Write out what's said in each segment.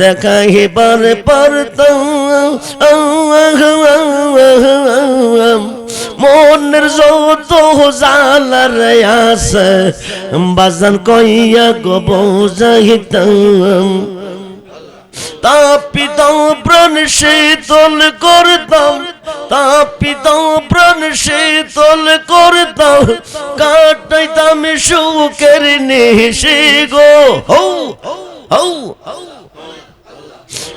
দেখাইবার পারতাম মনের যত জালার আছে বাজান কইয়া গব যাইতাম তাপিতাম প্রাণ শীতল করতাম। তাপিতাম প্রাণ শীতল করতাম কাটাইতাম সুখের নিশি গো। হৌ হৌ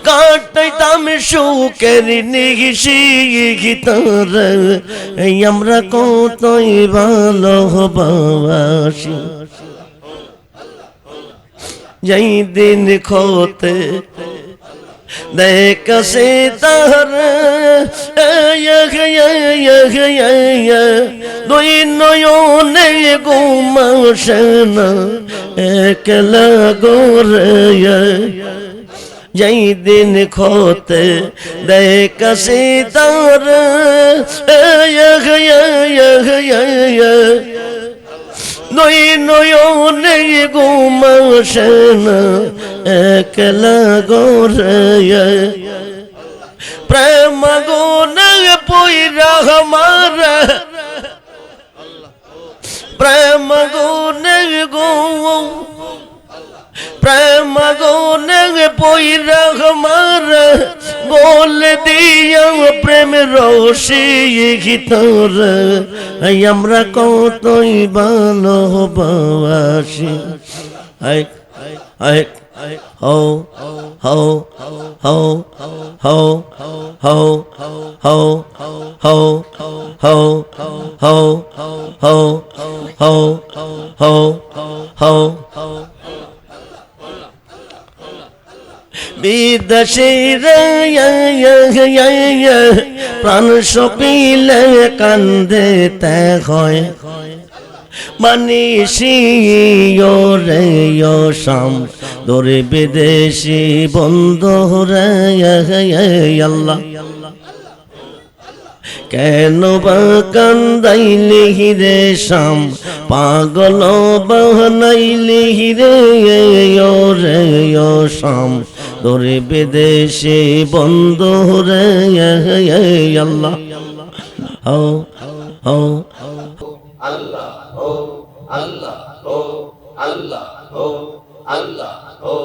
কাটাইতাম সুখের নিশি গীতার আমরা কতই ভালোবাসি। যেই দিন খোতে دیکھ ستر یخ یخ یخ دوئی نویون گو مشن ایک لگو ریخ যেই দিন খোত দেয় কাশি তার নই নয়নে ঘুমাসে না একলা গোরে প্রেম গুণ পইরা আমার প্রেম গুণ গো প্রেম গুণ পইরা আমার গোল দিয়া প্রেম রসি গীতর আমরা কতই ভালোবাসি আইক আইক হো হো হো হো হো হো হো হো হো হো হো হো হো প্রাণ সপিলে কান্দে তে হয়। মানিসি রে শাম, দরে বিদেশি বন্ধ রে আল্লাহ। কেন বা কান্দাইলে হিরে শাম, পাগল বাহনাইলে হিরে রে শাম। তোরে বিদেশে বন্ধ রে আল্লাহ হো হো আল্লাহ। ও আল্লাহ ও আল্লাহ ও। আল্লাহ ও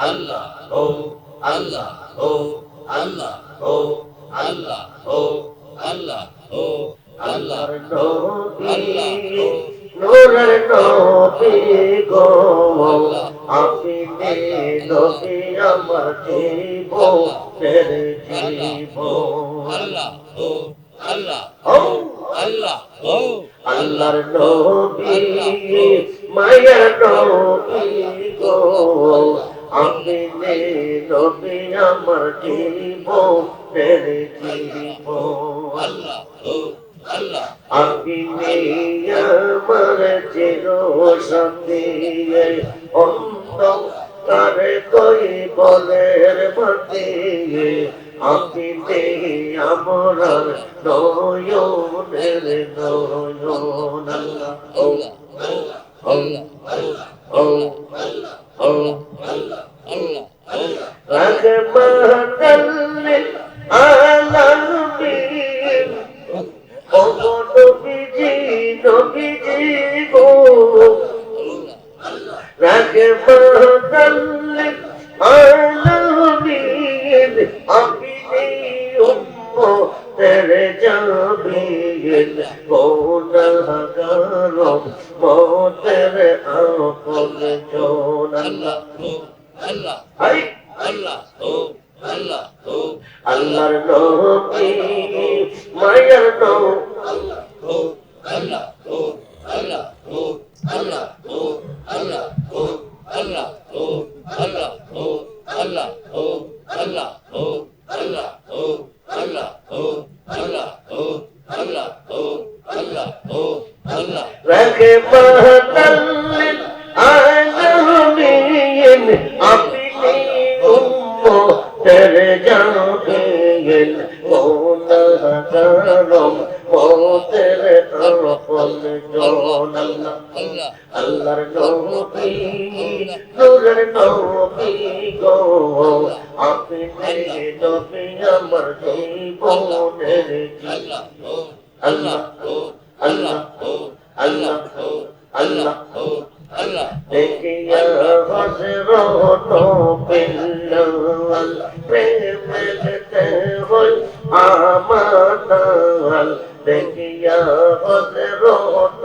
আল্লাহ ও আল্লাহ ও আল্লাহ ও আল্লাহ ও আল্লাহ ও আল্লাহর নবী? নূরের নবী গো আপনি আমার জীবনের মনের মাঝে আপনি আমার নয়নের নয়ন। রহমাতাল্লিল আলামিন ও নবীজি নবীজি গো রহমাতাল্লিল আলামিন আপনি উম্মতের জামিল গুনাহগার মতের আপন জন আল্লাহ আল্লাহর নবী নূরের নবী গো। আপনি নবী আমার জীবনের আল্লাহ আল্লাহ আল্লাহ আল্লাহ আল্লাহ দেখিয়া হজরত বিল্লাল প্রেমেতে হই আমাদাল দেখিয়া হজরত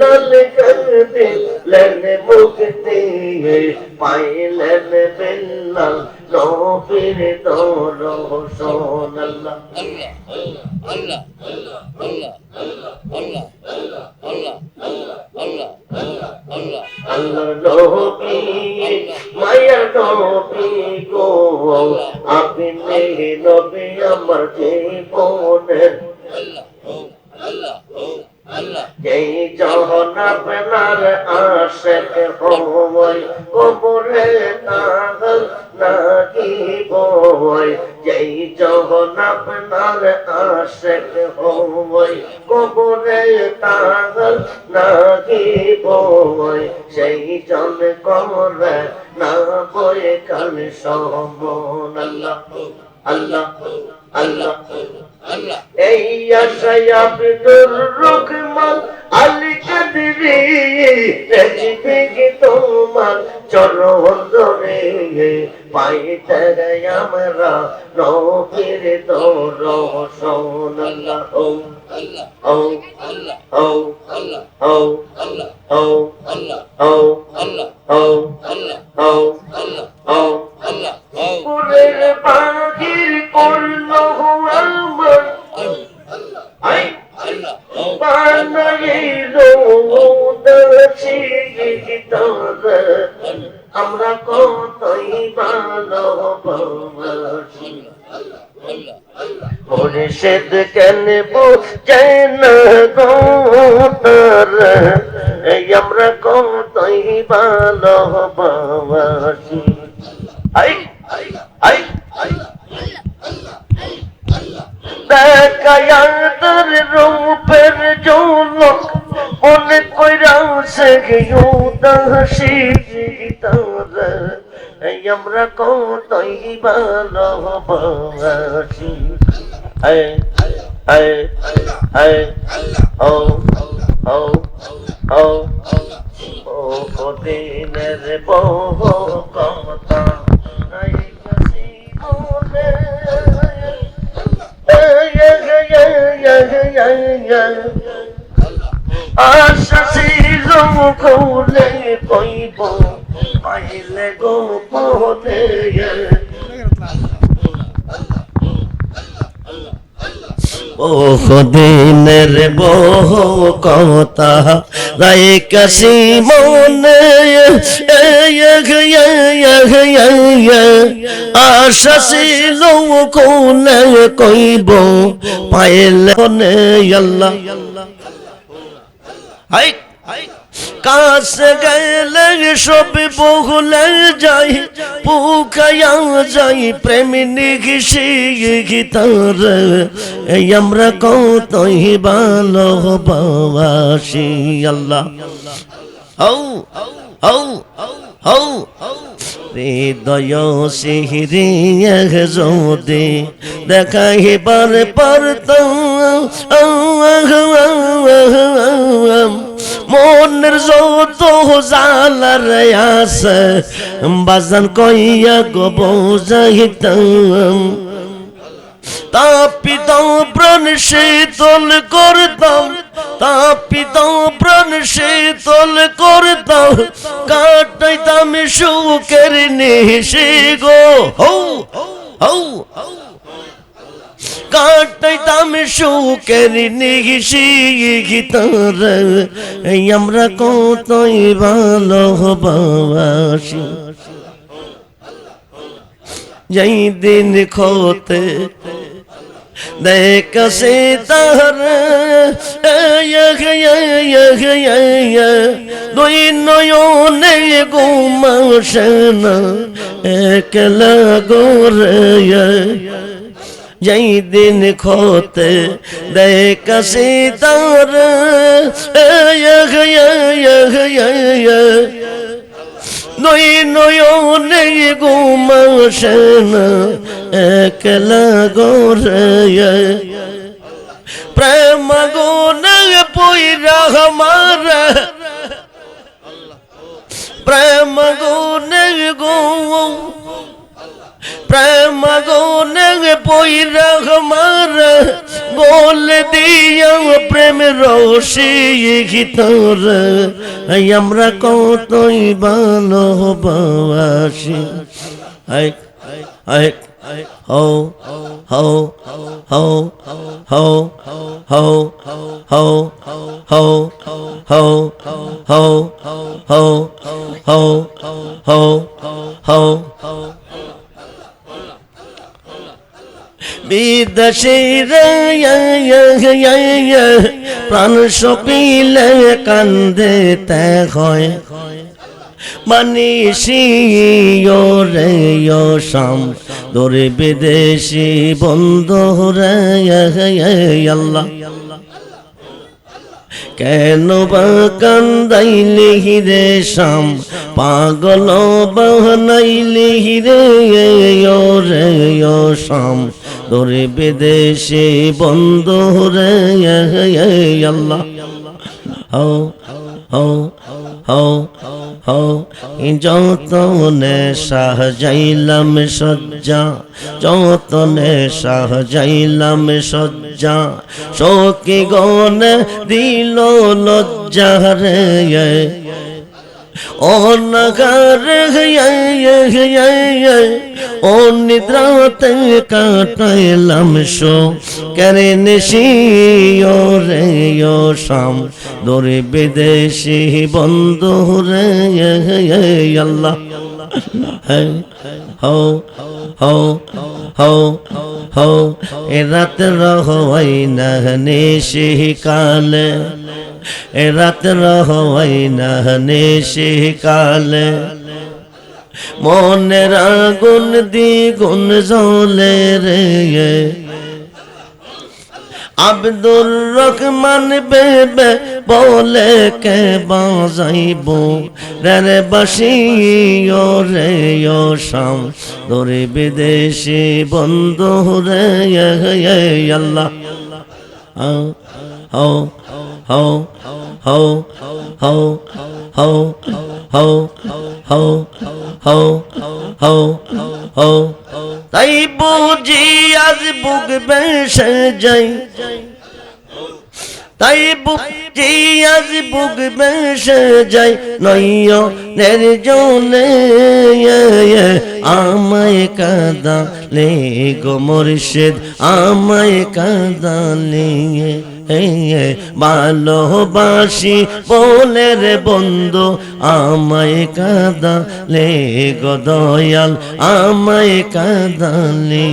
বিল্লাল করতে লেন মুক্তি পাইলেন বিল্লাল নবীর দরশন আল্লাহ আল্লাহ আল্লাহ আল্লাহ আল্লাহ আল্লাহ আল্লাহ আল্লাহ আপনি নবী আমার জীবনের আল্লাহ আল্লাহ যেই যখন আপনার আশেক হই কবরে তাগল নাকি বই যেই যখন আপনার হই কবরে তাগল নাকি বই সেই জন কমরে না বই কাল সমন। আল্লাহ আল্লাহ আল্লাহ আল্লাহ। এই আশায় ও আল্লাহ ও আল্লাহ ও আল্লাহ ও আল্লাহ ও আল্লাহ ও আল্লাহ ও আল্লাহ ও কুলের পাখির করল আমার। আই আমরা কতই ভালোবাসি মুর্শিদ কেন বুঝে না এই আমরা কতই ভালোবাসি আই আই আই দেখায়াদের রূপের জলক মনে কইরাছে গিয়ে উদাসী তার আমরা কতই ভালোবাসি। আয় আয় আয় ও ও ও ও দিনের বহু কথা আশা ছিল খুলে কইব পাইলে গো পদে বহুদিনের বহু কথা রায় কাশি মনে কাছে গেলে সব বহুলে যাই পুকায়া যাই প্রেমী নিঘিসি গীতার এই আমরা কতই ভালোবাসি আল্লাহ। হৌ হৌ হৌ হৃদয় মনের যত জালার আছে বাজান কইয়া গো বোঝাইতাম তাপিত প্রাণ শীতল করতাম তাপিত প্রাণ শীতল করতাম কাটাইতাম সুখের নিশি গো। হৌ হৌ কাটাই কাটাইতাম সুখের নিঘিসি গীতার। এই আমরা কতই ভালোবাসি। যেই দিন খোতে সে তার দুই নয়নে গুমাসন একলা গোরে যেই দিন খোতে দেখ সে দুই নয়নে ঘুমাসে না একলা গরে প্রেম গুনে পুইরা আমার। প্রেম গুনে গো, প্রেম গুনে পুইরা আমার। বল দিয়া প্রেম রসি গীতর আমরা কতই ভালোবাসি আই আই হো হো হো হো হো হো হো হো হো হো হো হো প্রাণ সপিলে কান্দে তে হয়। মানিসি রে শাম, দরে বিদেশি বন্ধ রে কেন বা কান্দাইলি রে শাম, পাগল বাহনাইলি রে ও রে শাম। তোর বিদেশে বন্ধু রে আল্লাহ। হও হও হও হও যত নেশা যাইলাম সজ্জা যত নেশা যাইলাম সজ্জা, শোকে গণ দিল লজ্জা রে ও নগর হে হে হে ও নিদ্রাতে কাটাইলাম শো করে নিশি ও রে ও শাম। দরে বিদেশি বন্ধু রে, আল্লাহ। হো হো হো হো, এ রাত রহই না নিশি কালে। এ রাত রহই না নিশি কালে। মনের আগুন দ্বিগুণ জ্বলে রে আব্দুর রহমান বেবে বলে কে বাজাইব রে বাসি ও রে ও শাম দরে বিদেশি বন্ধু রে আল্লাহ হও হও হও হও হও হও হও হও হও হও তাই বুঝি আজ বুক বেসে যাই। তাই বুঝি আজ বুক বেসে যাই। নইয় নির্জনে আমায় কাদা লে গো মুর্শিদ, আমায় কাদা লে ভালোবাসি বলে রে বন্ধু, আমায় কাদালে গো দয়াল, আমায় কাদালে।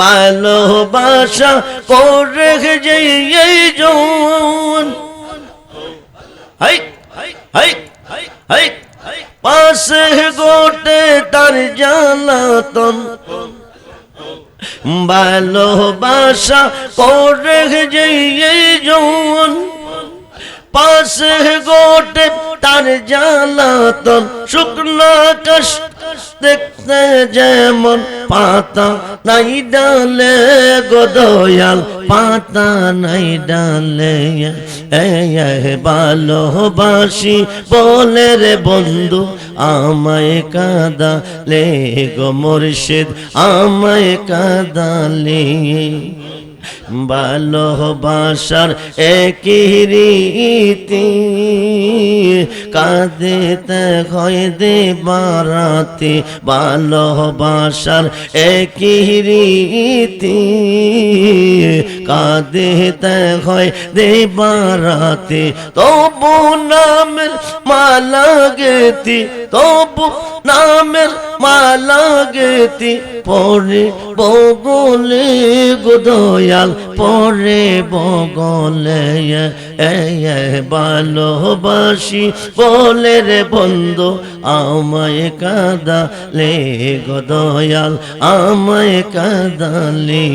ভালোবাসা করে যে এই জন পাশে গোটে তার জ্বালাতন। ভালোবাসা করে যেয়ে জন পাশে গোটে তার জালাতন শুকনা কষ্ট দেখতে যেমন পাতা, নাই ডালে গদয়াল পাতা নাই ডালে ভালোবাসি বলে রে বন্ধু, আমায় কাদালে গো মুর্শিদ, আমায় কাদালে। ভালোবাসার একই রীতি। কাঁদিতে হয় দে বারাতি ভালোবাসার একই রীতি। কাঁদিতে হয় দে বারাতি তবু নামের মালা গেতি, তবু নামের মালা গেতি পরে বগলে গোদয়াল পরে বগলে ভালোবাসি বলে রে বন্ধু আমায় কাদালে গোদয়াল আমায় কাদালে।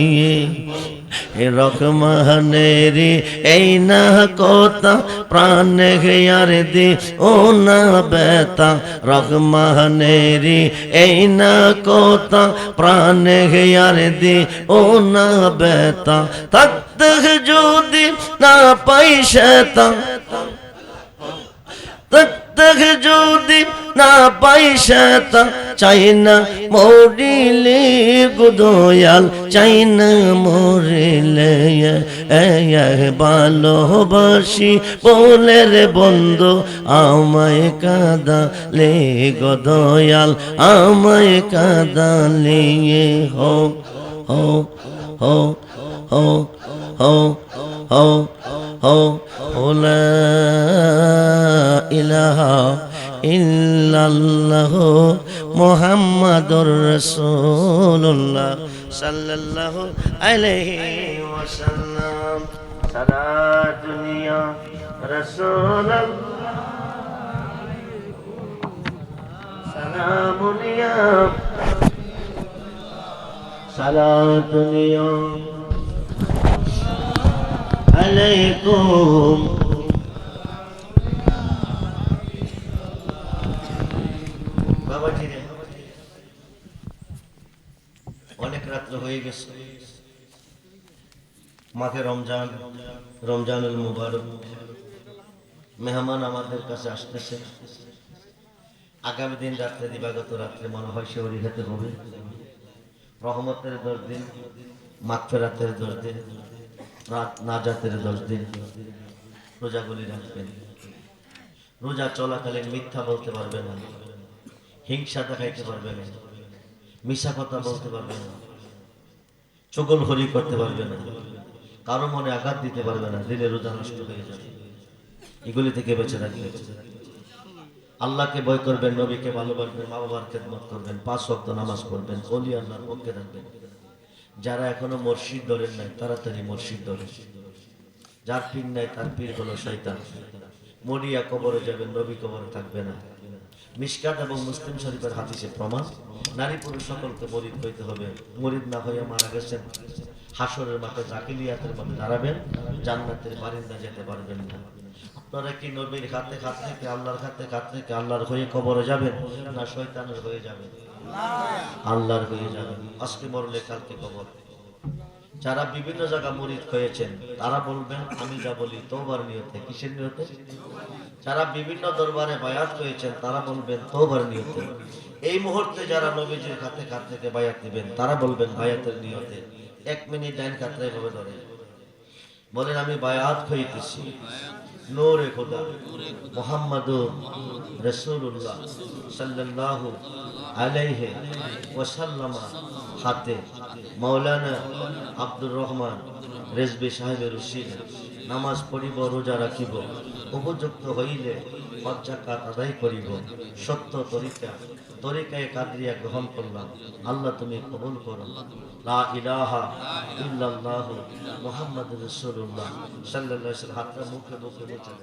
রকমানেরি এই না কথা প্রাণে দি ও না বেতা রকমানেরি এই না কথা প্রাণে আর দি ও না বেতা তত যদি না পাই তক যদি না পাই সেতা চাই না, মরিলে গুদয়াল চাই না মরিলে ভালোবাসি। বলে রে বন্ধু, আমায় কাদালে গদয়াল আমায় কাদালে হো হো হো হো هو هو هو هو لا إله إلا الله محمد رسول الله صلى الله عليه وسلم سرى دنيا رسول الله سلام يا سلام دنيا রে অনেক রাত্র হয়ে গেছে। মাকে রমজান, রমজানুল মুবারক। মেহমান আমাদের কাছে আসতেছে। আগামী দিন রাত্রে, দিবাগত রাত্রে মনে হয় সে খেতে হবে। রহমতের দশ দিন, মাগফেরাতের দশ দিন। রাত নাজাতের দশ দিন, রোজাগুলি রাখবেন। রোজা চলাকালীন মিথ্যা বলতে পারবে না, হিংসা দেখাইতে পারবে না, মিশা কথা বলতে পারবে না চগল হরি করতে পারবে না, কারও মনে আঘাত দিতে পারবে না, দিলে রোজা নষ্ট হয়ে যাবে। এগুলি থেকে বেঁচে থাকবে? আল্লাহকে ভয় করবেন, নবীকে ভালোবাসবেন মা বাবার খেদমত করবেন, পাঁচ ওয়াক্ত নামাজ পড়বেন, অলি আল্লাহর পক্ষে থাকবেন। যারা এখনও মসজিদ ধরেন নাই, তাড়াতাড়ি মসজিদ ধরেন যার পীর নাই, তার পীর হলো শয়তান। মরিয়া কবরে যাবেন নবী কবরে থাকবে না। মিসকাত এবং মুসলিম শরীফের হাদিসে প্রমাণ, নারী পুরুষ সকলকে মরিদ হইতে হবে। মরিদ না হইয়া মারা গেছেন। হাসরের মাঠে জাকিলিয়াতের মধ্যে দাঁড়াবেন, জান্নাতের বারিন্দা যেতে পারবেন না। আপনারা কি নবীর খাতে খাত থেকে আল্লাহর খাতে খাত থেকে আল্লাহর হয়ে কবরে যাবেন, না শয়তানের হয়ে যাবেন? আল্লাহর হয়ে যাবেন আজকে মরলে কালকে কবর যারা বিভিন্ন জায়গা মরিদ হয়েছেন, তারা বলবেন, আমি যা বলি তোবার নিয়তে। কিসের নিয়তে? যারা বিভিন্ন দরবারে বায়াত হয়েছেন তারা বলবেন তোবার নিয়তে। এই মুহূর্তে যারা নবীজির খাতে খাত থেকে বায়াত দিবেন তারা বলবেন, বায়াতের নিয়তে। এক মিনিট ডাইন খাতরা এভাবে ধরে বলেন, আমি বায়াত হইতেছি नूर खुदा। मोहम्मद रसूलुल्लाह सल्लल्लाहु अलैहि वसल्लम हाते। मौलाना अब्दुर रहमान रिजबी साहेब रशीद नमाज़ पढ़ी रोजा रखी उपयुक्त हईले পঞ্চাকাত আদায় করিব। সত্য তরিকা, তরিকায় কাদরিয়া গ্রহণ করলাম। আল্লাহ তুমি কবুল করো। লা ইলাহা ইল্লাল্লাহু মুহাম্মাদুর রাসূলুল্লাহ। সাল্লাল্লাহু আলাইহি ওয়াসাল্লাম, হাতটা মুখে মুখে মুছে